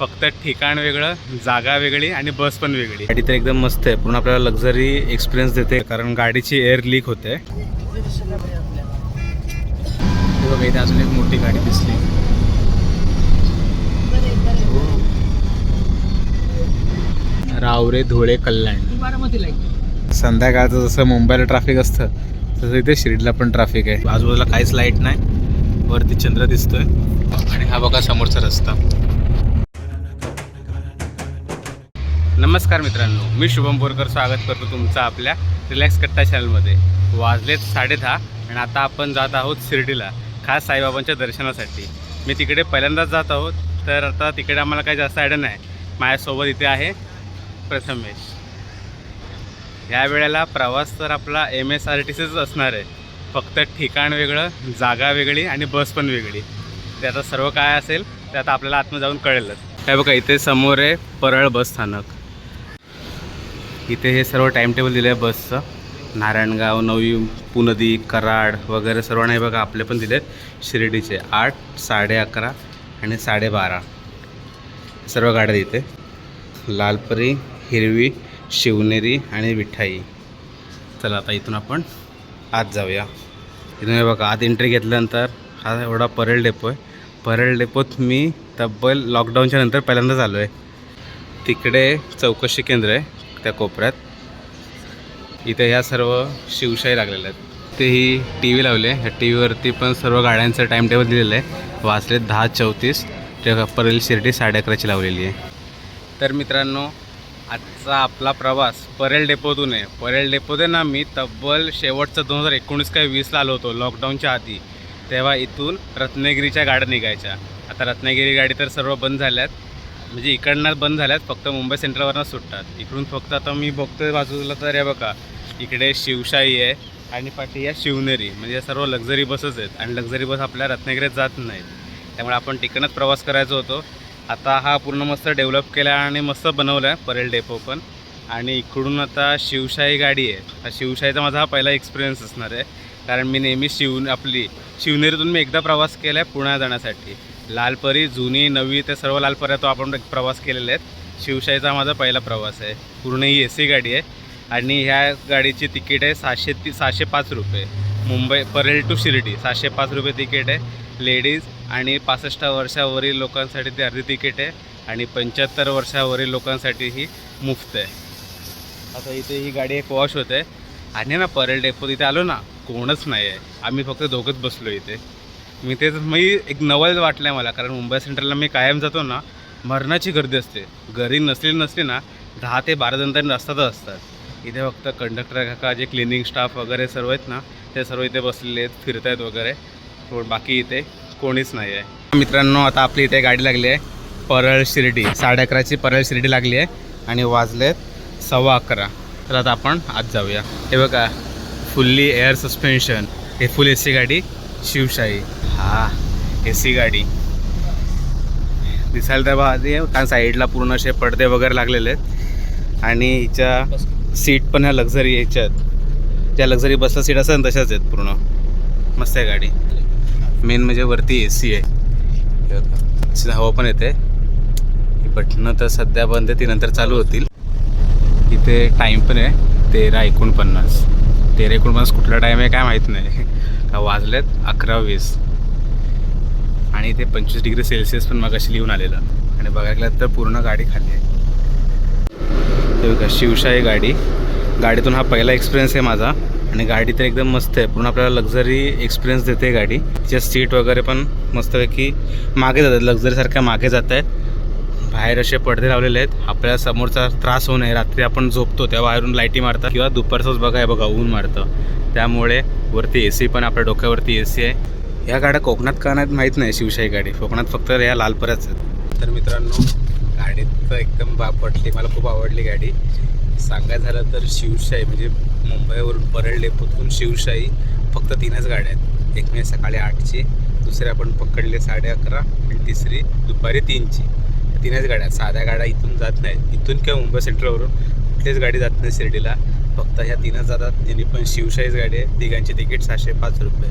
फक्त ठिकाण वेगळं जागा वेगळी आणि बस पण वेगळी. गाडी तर एकदम मस्त आहे. पूर्ण आपल्याला लक्झरी एक्सपिरियन्स देते. कारण गाडीची एअर लीक होते. बघा इथे अजून एक मोठी गाडी दिसली. रावरे धुळे कल्याण. संध्याकाळचं जसं मुंबईला ट्रॅफिक असतं तसं इथे शिर्डीला पण ट्रॅफिक आहे. आजूबाजूला काहीच लाइट नाही. वरती चंद्र दिसतोय. आणि हा बघा समोरचा रस्ता. नमस्कार मित्रांनो मी शुभम बोरकर स्वागत करतो तुमचं आपल्या रिलॅक्स कट्टा चॅनलमध्ये. वाजलेत साडे दहा आणि आता आपण जात आहोत शिर्डीला खास साईबाबांच्या दर्शनासाठी. मी तिकडे पहिल्यांदाच जात आहोत तर आता तिकडे आम्हाला काही जास्त आयडिया नाही. माझ्यासोबत इथे आहे प्रथमेश. या वेळेला प्रवास तर आपला एम एस आर टी सीच असणार आहे. फक्त ठिकाण वेगळं जागा वेगळी आणि बस पण वेगळी. ते आता सर्व काय असेल ते आता आपल्याला आतमध्ये जाऊन कळेलच. काय बघा इथे समोर आहे परळ बस स्थानक. इथे हे सर्व टाईम टेबल दिलं आहे बसचं नारायणगाव नवी पुनदी कराड वगैरे सर्व नाही बघा आपले पण दिले आहेत शिर्डीचे आठ साडे अकरा आणि साडेबारा सर्व गाड्या इथे. लालपरी हिरवी शिवनेरी आणि विठाई. चला आता इथून आपण आत जाऊया. इथून बघा आत एंट्री घेतल्यानंतर हा एवढा परेल डेपो आहे. परेल डेपोत मी तब्बल लॉकडाऊनच्या नंतर पहिल्यांदाच आलो आहे तिकडे चौकशी केंद्र आहे. त्या कोपऱ्यात. इथे ह्या सर्व शिवशाही लागलेल्या आहेत. ते ही टी व्ही लावले आहे. ह्या टी व्हीवरती पण सर्व गाड्यांचं टाईम टेबल दिलेलं आहे. वाचले दहा चौतीस. ते परेल शिर्डी साडे अकराची लावलेली आहे. तर मित्रांनो आजचा आपला प्रवास परेल डेपोतून आहे. परेल डेपोत ना मी तब्बल शेवटचं दोन हजार एकोणीस काय वीसला आलो होतो लॉकडाऊनच्या आधी. तेव्हा इथून रत्नागिरीच्या गाड्या निघायच्या. आता रत्नागिरी गाडी तर सर्व बंद झाल्यात. म्हणजे इकडनं बंद झाल्यात फक्त मुंबई सेंट्रलवरनं सुटतात. इकडून फक्त आता मी बघतोय बाजूला तर हे बघा इकडे शिवशाही आहे आणि पाठी या शिवनेरी. म्हणजे या सर्व लक्झरी बसच आहेत आणि लक्झरी बस आपल्या रत्नागिरीत जात नाहीत. त्यामुळे आपण तिकडनंच प्रवास करायचो होतो. आता हा पूर्ण मस्त डेव्हलप केला आणि मस्त बनवला आहे परेल डेपो पण. आणि इकडून आता शिवशाही गाडी आहे. हा शिवशाहीचा माझा हा पहिला एक्सपिरियन्स असणार आहे. कारण मी नेहमी शिव आपली शिवनेरीतून मी एकदा प्रवास केला आहे पुण्या जाण्यासाठी. लालपरी जुनी नवी ते सर्व लालपऱ्या तो आपण प्रवास केलेले आहेत. शिवशाहीचा माझा पहिला प्रवास आहे. पूर्ण ही ए सी गाडी आहे. आणि ह्या गाडीची तिकीट आहे सहाशे ती सहाशे पाच रुपये. मुंबई परेल टू शिर्डी सहाशे पाच रुपये तिकीट आहे. लेडीज आणि पासष्ट वर्षावरील लोकांसाठी ती अर्धी तिकीट आहे. आणि पंच्याहत्तर वर्षावरील लोकांसाठी ही मुफ्त आहे. आता इथे ही गाडी एक वॉश होते. आणि ना परेल डेपो इथे आलो ना कोणच नाही आहे. आम्ही फक्त दोघंच बसलो इथे. मी तेच मी एक नवल वाटलं आहे मला कारण मुंबई सेंट्रलला मी कायम जातो ना मरणाची गर्दी असते. घरी नसली नसली ना दहा ते बारा जण तरी रस्त्यातच असतात. इथे फक्त कंडक्टर काका जे क्लिनिंग स्टाफ वगैरे सर्व आहेत ना ते सर्व इथे बसलेले आहेत फिरत आहेत वगैरे. पण बाकी इथे कोणीच नाही आहे. मित्रांनो आता आपली इथे गाडी लागली आहे. परळ शिर्डी साडे अकराची परळ शिर्डी लागली आहे आणि वाजलेत सव्वा अकरा. तर आता आपण आत जाऊया. हे बघा फुल्ली एअर सस्पेन्शन हे फुल ए सी गाडी शिवशाही. हा ए सी गाडी. दिसायला तर बा आधी कारण साईडला पूर्ण असे पडदे वगैरे लागलेले आहेत. आणि हिच्या सीट पण ह्या लक्झरी याच्यात. ज्या लक्झरी बसला सीट असेल तशाच आहेत पूर्ण. मस्त आहे गाडी. मेन म्हणजे वरती ए सी आहे. हवा पण येते. बटणं तर सध्या बंद ती नंतर चालू होतील. इथे टाईम पण आहे. तेरा एकोणपन्नास. तेरा एकोणपन्नास कुठला टाईम आहे काय माहीत नाही. का वाजलेत? अकरा वीस. आणि इथे पंचवीस डिग्री सेल्सिअस पण मग अशी लिहून आलेलं. आणि बघायला गेलं तर पूर्ण गाडी खाली आहे. हे बघा शिवशाही गाडी. गाडीतून हा पहिला एक्सपिरियन्स आहे माझा. आणि गाडी तर एकदम मस्त आहे. पूर्ण आपल्याला लक्झरी एक्सपिरियन्स देते गाडी. तिच्या सीट वगैरे पण मस्तपैकी मागे जातात. लक्झरीसारख्या मागे जात आहेत. बाहेर असे पडदे लावलेले आहेत. आपल्याला समोरचा त्रास होऊ नये. रात्री आपण झोपतो तेव्हा बाहेरून लाईटी मारतात. किंवा दुपारचंच बघा आहे बघा ऊन मारतं. त्यामुळे वरती ए सी पण आपल्या डोक्यावरती ए सी आहे. या गाड्या कोकणात का नाहीत माहीत नाही शिवशाही गाडी. कोकणात फक्त या लालपराच आहेत. तर मित्रांनो गाडीत एकदम बापटली मला खूप आवडली गाडी. सांगायचं झालं तर शिवशाही म्हणजे मुंबईवरून परळ डेपोतून शिवशाही फक्त तीनच गाड्या आहेत. एक मे सकाळी आठची दुसरी आपण पकडले साडे अकरा आणि तिसरी दुपारी तीनची. तीनच गाड्या आहेत. साध्या गाड्या इथून जात नाहीत. इथून किंवा मुंबई सेंट्रलवरून कुठलीच गाडी जात नाही शिर्डीला. फक्त ह्या तीन हजारात त्यांनी पण शिवशाहीच गाडी आहे. तिघांची तिकीट सहाशे पाच रुपये.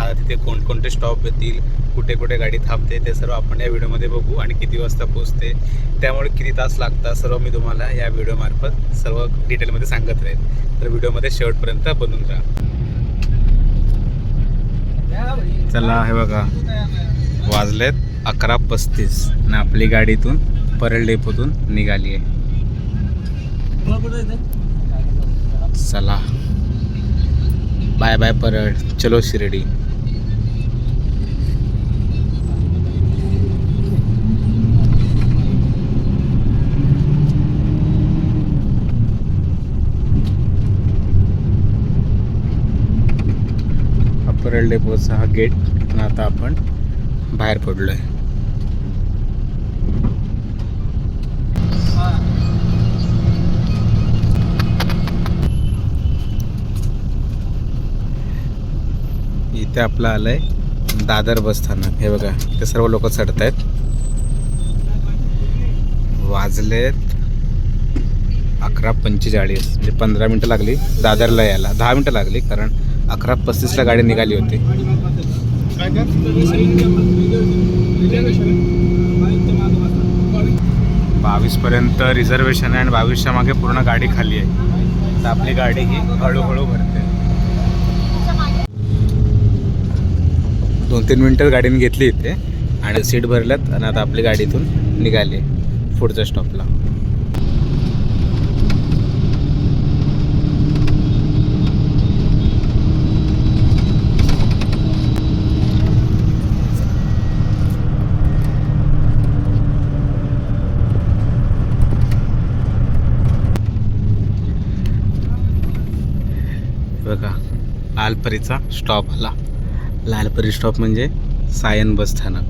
आता तिथे कोणकोणते स्टॉप येतील कुठे कुठे गाडी थांबते ते सर्व आपण या व्हिडिओमध्ये बघू आणि किती वाजता पोचते त्यामुळे किती तास लागतात सर्व मी तुम्हाला या व्हिडिओमार्फत सर्व डिटेलमध्ये सांगत राहील. तर व्हिडिओमध्ये शेवटपर्यंत बनून राहा. चला हे बघा. वाजलेत अकरा पस्तीस आणि आपली गाडीतून परळ डेपोतून निघाली आहे. चला. बाय बाय परळ चलो शिर्डी. परळ डेपोचा हा गेट आता आपण बाहेर पडलोय. इथे आपलं आलं आहे दादर बस स्थानक. हे बघा इथे सर्व लोक चढत आहेत वाजलेत अकरा पंचेचाळीस म्हणजे पंधरा मिनटं लागली दादरला यायला. दहा मिनटं लागली कारण अकरा पस्तीसला गाडी निघाली होती. बावीसपर्यंत रिझर्वेशन आहे आणि बावीसच्या मागे पूर्ण गाडी खाली आहे. तर आपली गाडी ही हळूहळू भरते. दोन तीन मिनटं गाडीने घेतली इथे आणि सीट भरल्यात आणि आता आपली गाडीतून निघाली पुढच्या स्टॉपला बघा लालपरीचा स्टॉप आला. लालपरी स्टॉप म्हणजे सायन बस स्थानक.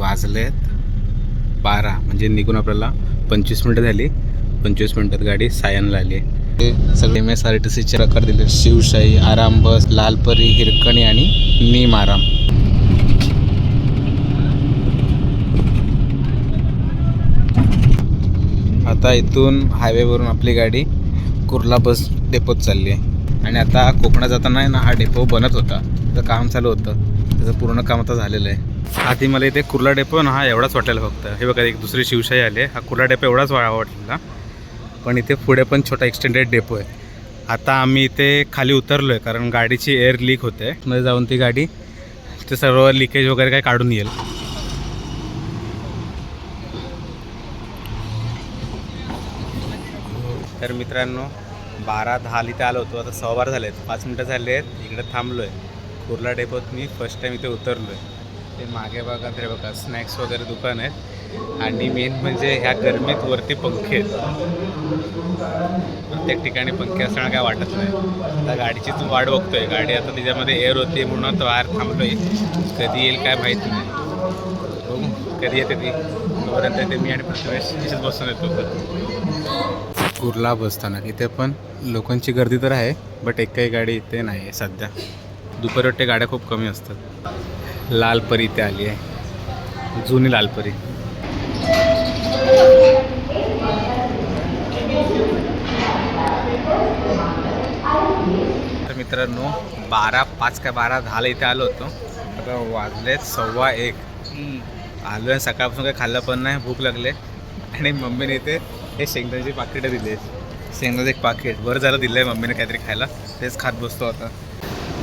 वाजलेत बारा म्हणजे निघून आपल्याला पंचवीस मिनटं झाली. पंचवीस मिनटात गाडी सायनला आली आहे. सगळे एम एस आर टी सीचे प्रकार दिले. शिवशाही आराम बस लालपरी हिरकणी आणि नीम आराम. आता इथून हायवेवरून आपली गाडी कुर्ला बस डेपोत चालली आहे. आणि आता कोकणात जाताना आहे ना हा डेपो बनत होता. त्याचं काम चालू होतं. त्याचं पूर्ण काम आता झालेलं आहे. आधी मला इथे कुर्ला डेपो ना हा एवढाच वाटायला फक्त. हे बघा एक दुसरी शिवशाही आली हा कुर्ला डेपो एवढाच वा वाटलेला पण इथे पुढे पण छोटा एक्सटेंडेड डेपो आहे. आता आम्ही इथे खाली उतरलो आहे कारण गाडीची एअर लीक होते. मध्ये जाऊन ती गाडी ते सर्व लिकेज वगैरे काय काढून येईल. तर मित्रांनो बारा दहा इथे आलो होतो. आता सव्वा बारा झाले आहेत पाच मिनटं झाले आहेत. इकडे थांबलो आहे कुर्ला डेपोत मी फर्स्ट टाईम इथे उतरलो आहे ते मागे बघा ते बघा स्नॅक्स वगैरे दुकान आहेत. आणि मेन म्हणजे ह्या गरमीत वरती पंखे आहेत. प्रत्येक ठिकाणी पंखे असणं काय वाटत नाही. आता गाडीची तू वाट बघतोय. गाडी आता त्याच्यामध्ये एअर होती म्हणून आता बाहेर आहे कधी येईल काय माहीत नाही. कधी येते ती. तोपर्यंत येते मी आणि प्रथमेश तिथेच बसून येतो. कुर्ला बसस्थानक इथे पण लोकांची गर्दी तर आहे बट एक काही गाडी इथे नाही आहे सध्या. दुपारी वाटते गाड्या खूप कमी असतात. लालपरी इथे आली आहे. जुनी लालपरी. तर मित्रांनो बारा पाच काय बारा दहाला इथे आलो होतो. आता वाजलेत सव्वा एक. आलो आहे सकाळपासून काही खाल्लं पण नाही भूक लागले. आणि मम्मीने इथे हे शेंगदाण्याची पाकिटं दिली शेंगदाचं एक पाकिट. बरं झालं दिलं आहे मम्मीने काहीतरी खायला. तेच खात बसतो आता.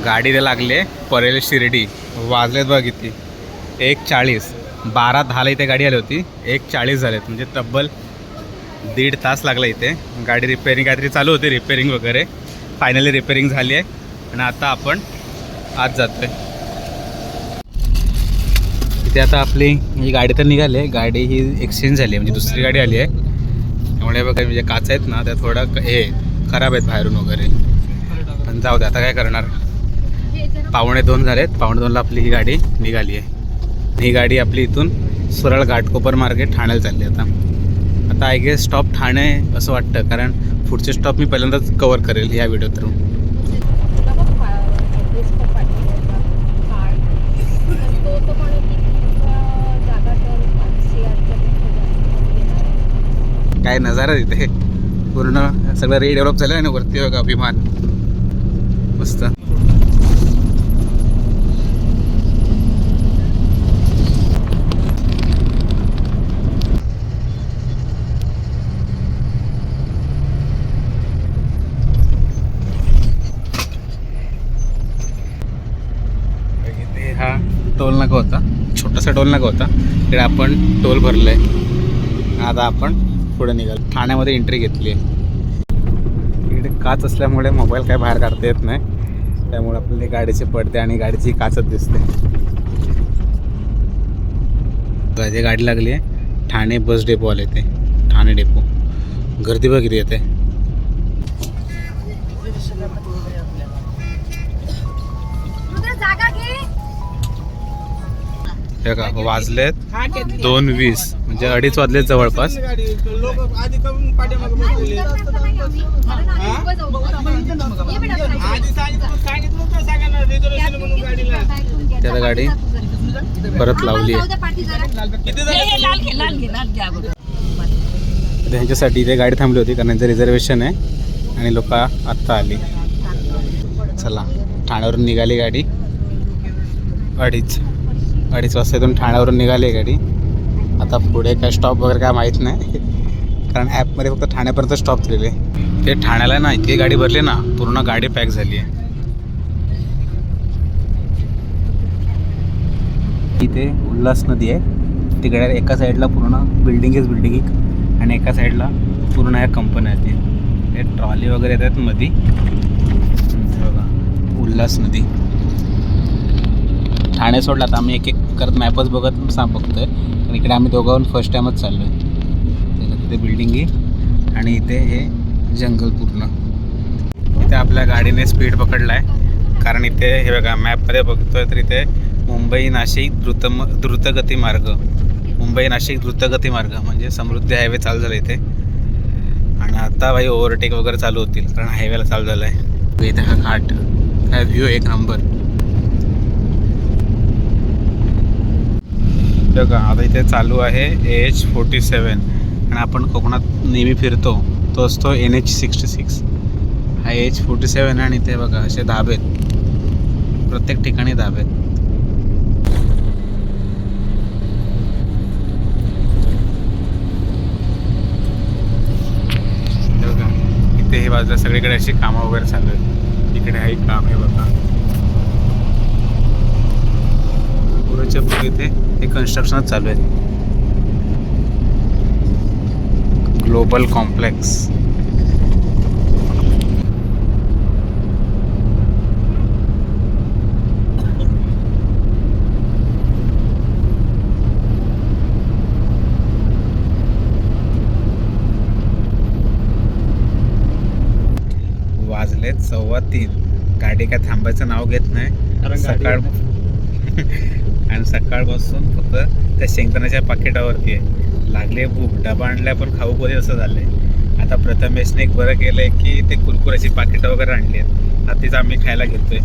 गाडीला लागले परेल शिर्डी. वाजलेत बघ किती. एक चाळीस. बारा दहाला इथे गाडी आली होती. एक चाळीस झालेत. म्हणजे तब्बल दीड तास लागला इथे. गाडी रिपेअरिंग काहीतरी चालू होती. रिपेअरिंग वगैरे. फायनली रिपेअरिंग झाली आहे. आणि आता आपण आज जातो आहे इथे आता आपली ही गाडी तर निघाली आहे. गाडी ही एक्सचेंज झाली आहे. म्हणजे दुसरी गाडी आली आहे. त्यामुळे वगैरे म्हणजे काच आहेत ना त्या थोडा हे खराब आहेत बाहेरून वगैरे. पण जाऊ दे आता काय करणार? पावणे दोन झालेत. पावणे दोनला आपली ही गाडी निघाली आहे. ही गाडी आपली इथून सरळ घाटकोपर मार्गे ठाण्याला चालली आता. आता आय गेस स्टॉप ठाणे असं वाटतं कारण पुढचे स्टॉप मी पहिल्यांदाच कवर करेल या व्हिडिओ थ्रू काय नजारा तिथे. पूर्ण सगळं रिडेव्हलप झालं आणि वरती बघा विमान मस्त. हा टोल नाका होता. छोटासा टोल नाका होता. तिकडे आपण टोल भरलाय. आता आपण पुढे निघाल. ठाण्यामध्ये एंट्री घेतली आहे. इकडे काच असल्यामुळे मोबाईल काय बाहेर काढता येत नाही. त्यामुळे आपल्याला गाडीचे पडदे आणि गाडीची काचच दिसते. गाडी गाडी लागली आहे. ठाणे बस डेपो आले ते ठाणे डेपो गर्दी किती येते. वाजलेत दोन वीस. म्हणजे अडीच वाजले जवळपास. त्याला गाडी परत लावली आहे. त्यांच्यासाठी इथे गाडी थांबली होती कारण यांचं रिझर्वेशन आहे आणि लोक आत्ता आली. चला ठाण्यावरून निघाली गाडी. अडीच अडीच वाजता इथून ठाण्यावरून निघाली गाडी. आता पुढे काय स्टॉप वगैरे काय माहीत नाही. कारण ॲपमध्ये फक्त ठाण्यापर्यंत स्टॉप दिलेले ते ठाण्याला ना इतकी गाडी भरली ना पूर्ण गाडी पॅक झाली आहे. इथे उल्हास नदी आहे. तिकडे एका साईडला पूर्ण बिल्डिंगच बिल्डिंग आणि एका साईडला पूर्ण ह्या कंपन्या आहेत. हे ट्रॉली वगैरे येतात मध्ये बघा उल्हास नदी. ठाणे सोडला तर आम्ही एक एक करत मॅपच बघत सांग बघतोय. पण इकडे आम्ही दोघांहून फर्स्ट टाईमच चाललो आहे तिथे बिल्डिंगी आणि इथे हे जंगल पूर्ण. इथे आपल्या गाडीने स्पीड पकडला आहे कारण इथे हे बघा मॅपमध्ये बघतोय तर इथे मुंबई नाशिक द्रुतम द्रुतगती मार्ग. मुंबई नाशिक द्रुतगती मार्ग म्हणजे समृद्धी हायवे चालू झाला इथे. आणि आता भाई ओव्हरटेक वगैरे चालू होतील कारण हायवेला चालू झाला आहे इथे हा घाट काय व्ह्यू एक नंबर बघा आता इथे चालू आहे ए एच फोर्टी सेवन आणि आपण कोकणात नेहमी फिरतो. तो असतो एन एच सिक्स्टी सिक्स हा एच फोर्टी सेवन आणि इथे बघा असे धाबेत आहेत. प्रत्येक ठिकाणी धाबेत आहेत. बघा इथे हे बाजूला सगळीकडे अशी कामं वगैरे चालू आहेत. इकडे आहे काम आहे बघा. पुढच्या पुढे इथे. हे कन्स्ट्रक्शनच चालू आहे ग्लोबल कॉम्प्लेक्स वाजलेत सव्वा तीन. गाडी काय थांबायचं नाव घेत नाही. सकाळ आणि सकाळपासून फक्त त्या शेंगदाण्याच्या पाकिटावरती आहे. लागले भूक डबा आणलाय पण खाऊ कोणी असं झालंय. आता प्रथमेशने एक बरं केलंय की ते कुरकुऱ्याची पाकिटं वगैरे आणली आहेत. आता तीच आम्ही खायला घेतोय.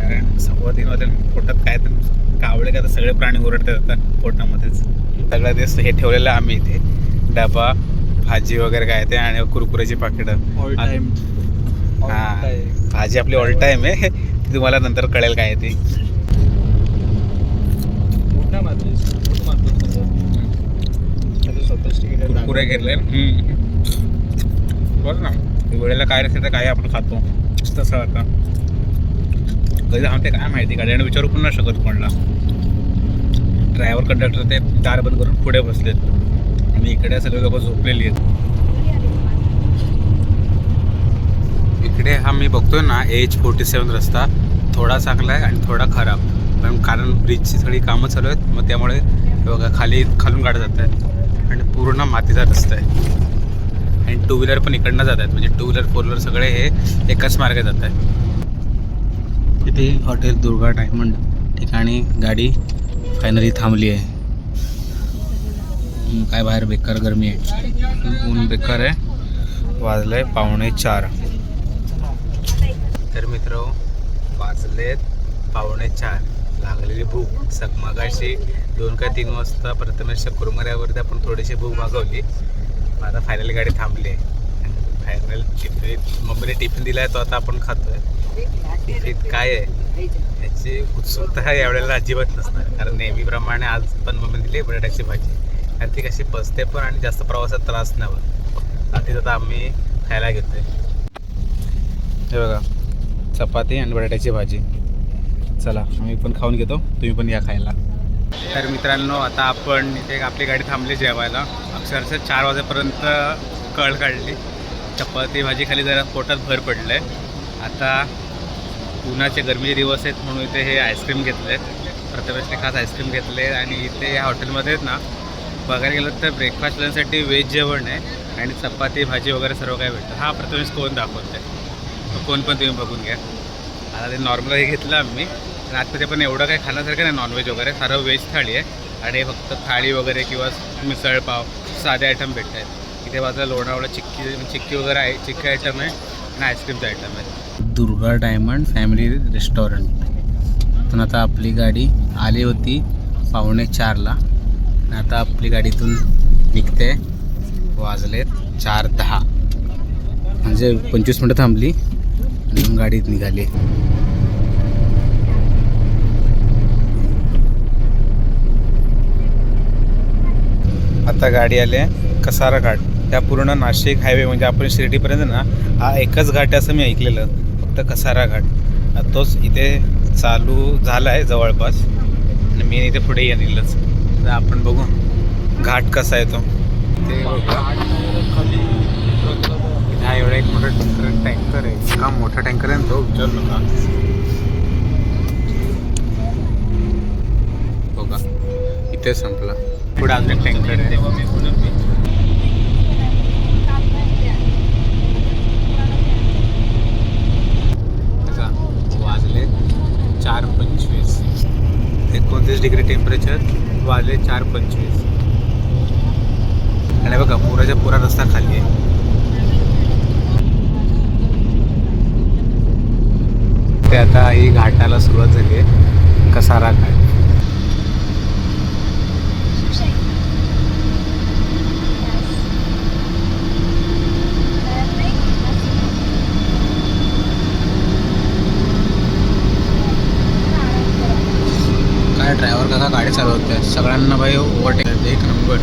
कारण सव्वा तीन वाजता पोटात काय तर कावळे का तर सगळे प्राणी ओरडतात आता पोटामध्येच. सगळं दिवस हे ठेवलेलं आम्ही इथे. डबा भाजी वगैरे काय ते आणि कुरकुऱ्याची पाकिटं. हा. भाजी आपली ऑल टाईम आहे. ती तुम्हाला नंतर कळेल काय आहे ती कुरकुरे घेतले. बरं ना. वेळेला काय नसेल तर काय आपण खातो. तसं आता. कधी थांबते काय माहिती गाड्याने विचारू पण नाही शकत कोणाला. ड्रायव्हर कंडक्टर ते दार बंद करून पुढे बसलेत. आणि इकडे सगळे लोक झोपलेली आहेत. इकडे हा मी बघतोय ना एच फोर्टी सेवन रस्ता. थोडा चांगला आहे आणि थोडा खराब. पण कारण ब्रिजची सगळी कामं चालू आहेत मग त्यामुळे बघा खाली खालून गाड्या जात आहेत आणि पूर्ण मातीचा रस्ता आहे. आणि टू व्हीलर पण इकडनं जात आहेत म्हणजे टू व्हीलर फोर व्हीलर सगळे हे एकाच मार्गे जात आहेत. इथे हॉटेल दुर्गा डायमंड ठिकाणी गाडी फायनली थांबली आहे. काय बाहेर बेकार गरमी आहे. ऊन बेकार आहे. वाजले पावणे चार. तर मित्र वाजलेत पावणे चार. लागलेली भूक. सकमगाशी दोन का तीन वाजता प्रथमेश कुरमऱ्यावरती आपण थोडीशी भूक मागवली. मग आता फायनल गाडी थांबली. आहे फायनल टिफिन मम्मीने टिफिन दिला आहे तो आता आपण खातोय. टिफिन काय आहे? याची उत्सुकता यावेळेला अजिबात नसणार. कारण नेहमीप्रमाणे आज पण मम्मी दिली बटाट्याची भाजी. आणि ती कशी पचते पण आणि जास्त प्रवासात त्रास नाही होत. आणि आता आम्ही खायला घेतोय. हे बघा चपाती आणि बटाट्याची भाजी. चला आम्ही पण खाऊन घेतो. तुम्ही पण या खायला. तर मित्रांनो आता आपण इथे आपली गाडी थांबली जेवायला. अक्षरशः चार वाजेपर्यंत कळ काढली. चपाती भाजी खाली जरा पोटात भर पडलं. आहे आता उन्हाचे गरमीचे दिवस आहेत म्हणून इथे हे आईस्क्रीम घेतले. प्रथमेशने खास आईस्क्रीम घेतले आणि इथे या हॉटेलमध्ये आहेत ना बघायला गेलं तर ब्रेकफास्ट लंचसाठी व्हेज जेवण आहे आणि चपाती भाजी वगैरे सर्व काही भेटतं. हा प्रथमेश कोण दाखवत आहे कोण पण तुम्ही बघून घ्या. आता ते नॉर्मल हे घेतलं आम्ही. आणि पण एवढं काही खाण्यासारखं नाही नॉनव्हेज वगैरे. सारं व्हेज थाळी आहे. आणि फक्त थाळी वगैरे किंवा मिसळपाव साधे आयटम भेटत आहेत इथे माझं लोणावळा चिक्की चिक्की वगैरे आहे. चिक्की आयटम आहे आणि आईस्क्रीमचा आयटम आहे. दुर्गा डायमंड फॅमिली रेस्टॉरंट पण आता आपली गाडी आली होती पावणे चारला. आणि आता आपली गाडीतून निघते वाजलेत चार दहा. म्हणजे पंचवीस मिनटं थांबली आणि गाडीत निघाली. आता गाडी आली आहे. कसारा घाट. त्या पूर्ण नाशिक हायवे म्हणजे आपण शिर्डीपर्यंत ना हा एकच घाट आहे असं मी ऐकलेलं. फक्त कसारा घाट. तोच इथे चालू झाला आहे जवळपास. आणि मी इथे पुढे येईलच. तर आपण बघू घाट कसा आहे तो. ते हा एवढा एक मोठा टँकर टँकर आहे. का मोठा टँकर आहे ना तो विचारू नका. हो का इथे संपला. पुढे अजून एक टँकर आहे वाजले चार पंचवीस. एकोणतीस डिग्री टेम्परेचर वाजले चार पंचवीस. आणि बघा पुराच्या पुरा रस्ता खाली आहे. ते आता ही घाटाला सुरुवात झाली आहे. कसारा घाट काय ड्रायव्हर काका गाडी चालवते सगळ्यांना भाई ओव्हरटेक एक नंबर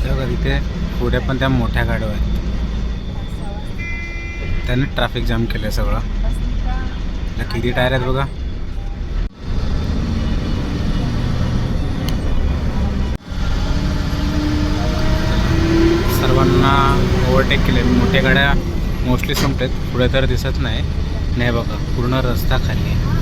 हे बघा तिथे पुढे पण त्या मोठ्या गाड्या आहेत. त्याने ट्रॅफिक जाम केलं आहे सगळं किती टायर आहेत बघा. सर्वांना ओव्हरटेक केले मोठ्या गाड्या मोस्टली संपतात पुढे तर दिसत नाही. नाही बघा पूर्ण रस्ता खाली आहे.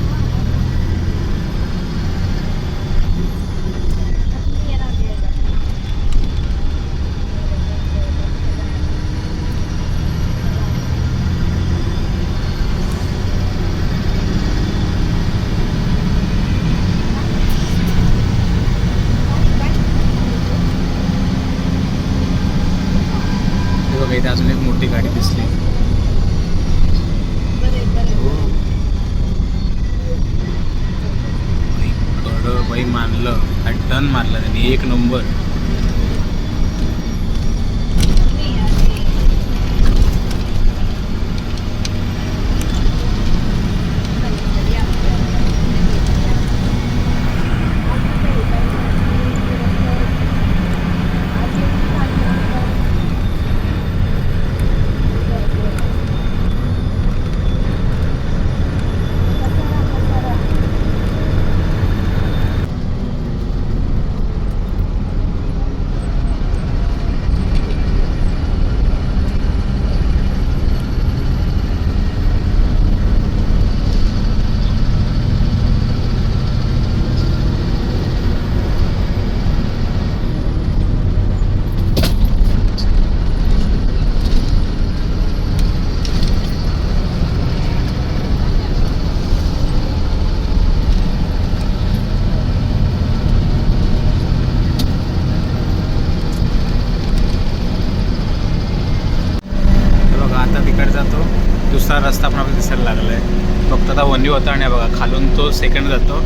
खालून तो सेकंड जातो.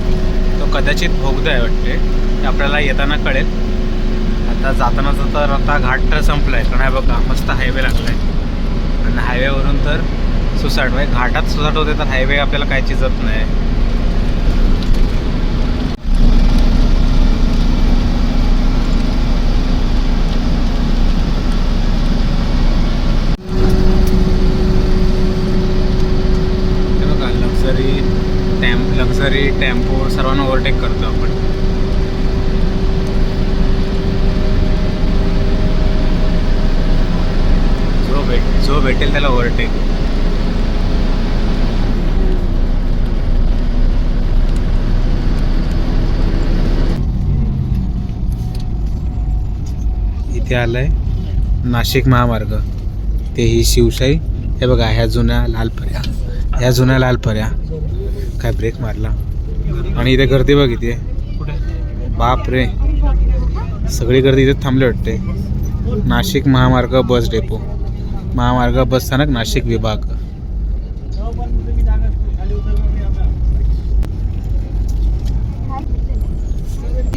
तो कदाचित भोगदा आहे वाटते. ते आपल्याला येताना कळेल. आता जाताना तर आता घाट तर संपला आहे कारण हा बघा मस्त हायवे लागला आहे आणि हायवेवरून तर सुसाट. म्हणजे घाटात सुसाट होते तर हायवे आपल्याला काय चिजत नाही हे बघा लक्झरी टॅम्प लक्झरी टेम्पो सर्वांना ओव्हरटेक करतो आपण. जो भेट जो भेटेल त्याला ओव्हरटेक इथे आलंय नाशिक महामार्ग. ते ही शिवशाही. हे बघा ह्या जुन्या लाल पर्या ह्या जुन्या लालपऱ्या काय ब्रेक मारला. आणि इथे गर्दी बघ इथे. बाप रे. सगळी गर्दी इथे थांबले वाटते. नाशिक महामार्ग बस डेपो महामार्ग बस स्थानक नाशिक विभाग.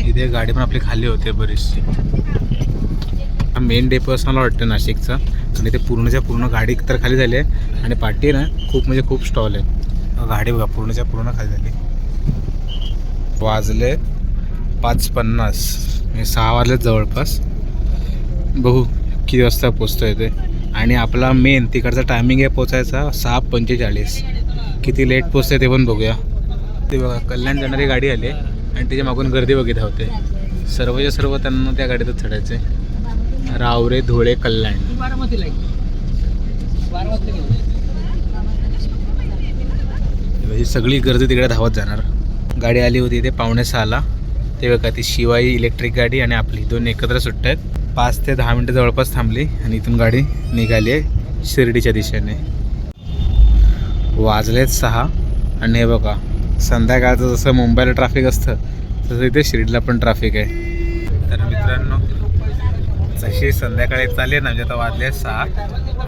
इथे गाडी पण आपली खाली होते बरीचशी. हा मेन डेपो असं मला वाटतं नाशिकचा. आणि ते पूर्णच्या पूर्ण गाडी तर खाली झाली आहे. आणि पाठी ना खूप म्हणजे खूप स्टॉल आहे. गाडी बघा पूर्णच्या पूर्ण खाली झाली. वाजले पाच पन्नास म्हणजे सहा वाजले जवळपास. बघू किती वाजता पोचतोय ते. आणि आपला मेन तिकडचा टायमिंग आहे पोचायचा सहा पंचेचाळीस. किती लेट पोचते ते पण बघूया. ते बघा कल्याण जाणारी गाडी आली आहे आणि त्याच्या मागून गर्दी बघित होते. सर्वच्या सर्व त्यांना त्या गाडीतच चढायचे. रावरे धुळे कल्याण. ही सगळी गर्दी तिकडे धावत जाणार. गाडी आली होती ते पावणे सहाला. ते बघा ती शिवाई इलेक्ट्रिक गाडी आणि आपली दोन एकत्र सुट्ट आहेत. पाच ते दहा मिनटं जवळपास थांबली आणि इथून गाडी निघाली आहे शिर्डीच्या दिशेने. वाजलेत सहा. आणि हे बघा संध्याकाळचं जसं मुंबईला ट्रॅफिक असतं तसं इथे शिर्डीला पण ट्रॅफिक आहे. तर मित्रांनो जशी संध्याकाळी चालली ना म्हणजे आता वाजले सहा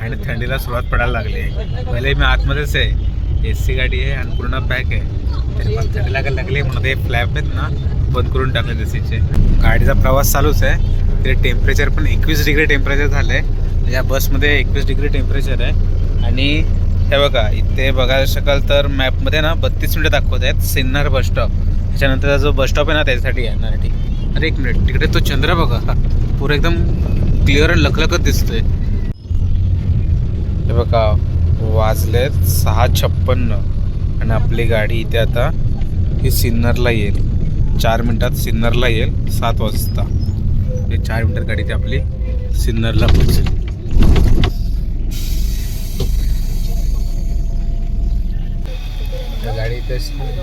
आणि थंडीला सुरुवात पडायला लागली आहे. पहिले मी आतमध्येच आहे ए सी गाडी आहे आणि पूर्ण पॅक आहे. तरी पण थंडी लागायला लागली म्हणून ते फ्लॅप आहेत ना बंद करून टाकले ए सीचे गाडीचा प्रवास चालूच आहे. ते टेम्परेचर पण एकवीस डिग्री टेम्परेचर झालं आहे या बसमध्ये एकवीस डिग्री टेम्परेचर आहे. आणि हे बघा इथे बघायला शकाल तर मॅपमध्ये ना बत्तीस मिनिटं दाखवत आहेत सिन्नर बस स्टॉप त्याच्यानंतरचा जो बस स्टॉप आहे ना त्याच्यासाठी येणार ठीक अरे एक मिनिट तिकडे तो चंद्र बघा. पुरं एकदम क्लिअर आणि लखलखत दिसतोय. हे बघा वाजलेत सहा छप्पन्न. आणि आपली गाडी इथे आता ही सिन्नरला येईल. चार मिनटात सिन्नरला येईल सात वाजता. हे चार मिनटात गाडी ती आपली सिन्नरला पोहोचेल. गाडी इथे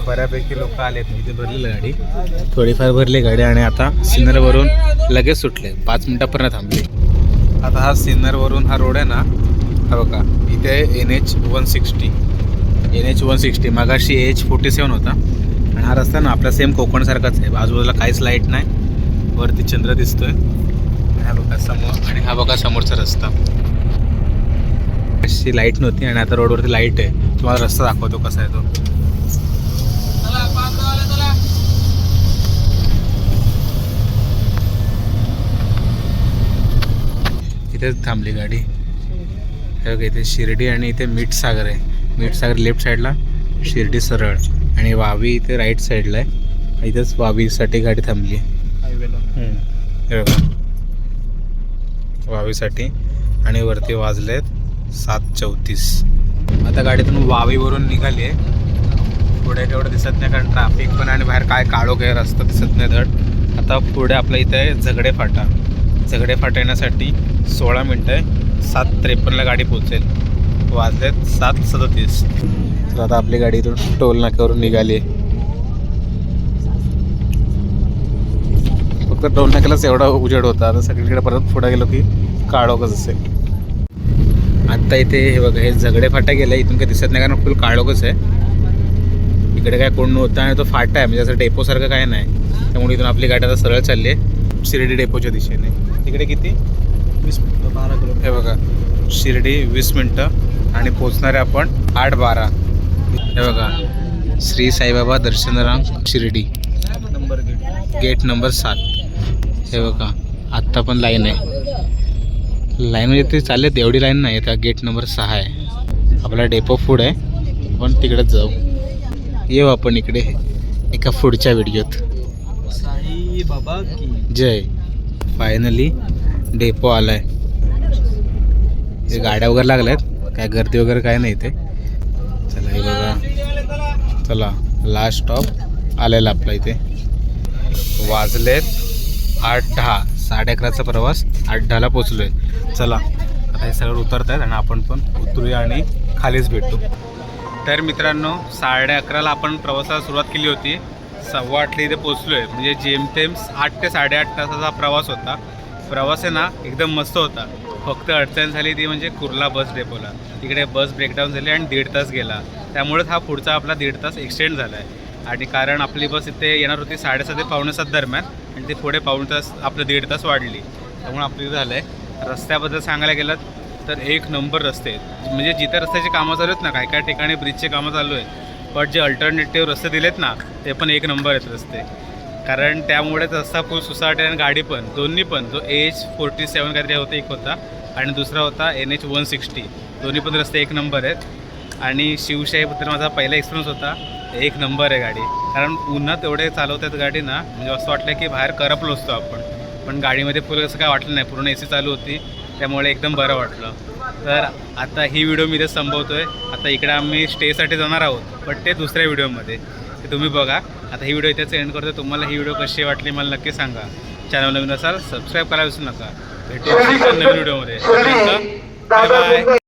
बऱ्यापैकी लोक आलेत इथे भरलेली गाडी. थोडीफार भरली गाडी आणि आता सिन्नरवरून लगेच सुटले. पाच मिनटापर्यंत थांबली. आता हा सिन्नरवरून हा रोड आहे ना हा बघा. इथे N H one sixty. N H one sixty. मागाशी एच फोर्टी सेवन होता. आणि हा रस्ता ना आपला सेम कोकणसारखाच आहे. आजूबाजूला काहीच लाइट नाही. वरती चंद्र दिसतोय. आणि हा बघा समोर आणि हा बघा समोरचा रस्ता. अशी लाइट नव्हती आणि आता रोडवरती लाइट आहे. तुम्हाला रस्ता दाखवतो कसा आहे तो. इथेच थांबली गाडी. हे बघा इथे शिर्डी आणि इथे मीठ सागर आहे. मीठ सागर लेफ्ट साईडला शिर्डी सरळ. आणि वावी इथे राईट साईडला आहे. इथेच वावीसाठी गाडी थांबली आहे. वावीसाठी. आणि वरती वाजलेत सात चौतीस. आता गाडीतून वावीवरून निघाली आहे. पुढे तेवढं दिसत नाही कारण ट्रॅफिक पण आणि बाहेर काय काळोख आहे रस्ता दिसत नाही धड. आता पुढे आपल्या इथे आहे झगडे फाटा. झगडे फाटा येण्यासाठी सोळा मिनटं आहे. सात त्रेपन्नला गाडी पोहोचेल. वाजलेत सात सदतीस. तर आता आपली गाडी इथून टोल नाक्यावरून निघाली फक्त टोल नाक्यालाच एवढा उजेड होता. आता सगळीकडे परत पुढे गेलो की काळोखच असेल. आत्ता इथे हे बघा हे झगडे फाटा गेला. इथून काही दिसत नाही कारण फुल काळोखच आहे. इकडे काय कोण नव्हतं आणि तो फाटा आहे. म्हणजे असं डेपोसारखं काय नाही. त्यामुळे इथून आपली गाडी आता सरळ चालली आहे. शिर्डी डेपोच्या दिशेने. तिकडे किती? वीस बारा किलो हे बघा शिर्डी वीस मिनटं आणि पोचणार आहे आपण आठ बारा. हे बघा श्री साईबाबा दर्शनराम शिर्डी. Number gate. नंबर सात. हे बघा आत्ता पण लाईन आहे. लाईन म्हणजे ते चालले एवढी लाईन नाही आहे गेट नंबर सहा आहे. आपला डेपो फूड आहे आपण तिकडेच जाऊ. येऊ आपण इकडे एका पुढच्या व्हिडिओत. साई बाबा जय. फायनली डेपो आलाय. हे गाड्या वगैरे लागल्यात काय गर्दी वगैरे काय नाही ते चला हे बघा. चला लास्ट स्टॉप आलेला आपला इथे. वाजलेत आठ दहा साडे अकराचा प्रवास आठ दहाला पोचलोय चला आता हे सगळं उतरत आहेत आणि आपण पण उतरूया आणि खालीच भेटतो तर मित्रांनो साडे अकराला आपण प्रवासाला सुरुवात केली होती. सव्वा आठला इथे पोचलो आहे म्हणजे जेमतेम आठ ते साडेआठ तासाचा प्रवास होता. प्रवास आहे ना एकदम मस्त होता. फक्त अडचण झाली ती म्हणजे कुर्ला बस डेपोला. तिकडे बस ब्रेकडाऊन झाली आणि दीड तास गेला. त्यामुळेच हा पुढचा आपला दीड तास एक्सटेंड झाला आहे आणि कारण आपली बस इथे येणार होती साडेसात ते पावणे सात दरम्यान आणि ते पुढे पाऊण तास आपलं दीड तास वाढली. त्यामुळे आपलं झालं आहे रस्त्याबद्दल सांगायला गेलं तर एक नंबर रस्ते आहेत. म्हणजे जिथे रस्त्याची कामं चालू आहेत ना काही काय ठिकाणी ब्रिजचे कामं चालू आहेत. बट जे अल्टरनेटिव्ह रस्ते दिलेत ना ते पण एक नंबर आहेत रस्ते. कारण त्यामुळे तसा फुल सुसाट आणि गाडी पण दोन्ही पण. जो एच फोर्टी सेवन काहीतरी होता एक होता आणि दुसरा होता एन एच वन सिक्स्टी दोन्ही पण रस्ते एक नंबर आहेत. आणि शिवशाहीबद्दल माझा पहिला एक्सपिरियन्स होता एक नंबर आहे गाडी. कारण उन्हात एवढे चालवतात गाडी ना म्हणजे असं वाटलं की बाहेर करपलो असतो आपण. पण गाडीमध्ये फुल असं काय वाटलं नाही पूर्ण ए सी चालू होती. त्यामुळे एकदम बरं वाटलं. तर आता ही व्हिडिओ मी इथे संपवतो आहे आता इकडे आम्ही स्टेसाठी जाणार आहोत बट ते दुसऱ्या व्हिडिओमध्ये तुम्ही बघा. आता ही व्हिडिओ इथेच एंड करतो तुम्हाला ही व्हिडिओ कशी वाटली मला नक्की सांगा. चॅनल नवीन असाल सबस्क्राईब करायला विसरू नका. भेटू नवीन व्हिडिओमध्ये बाय बाय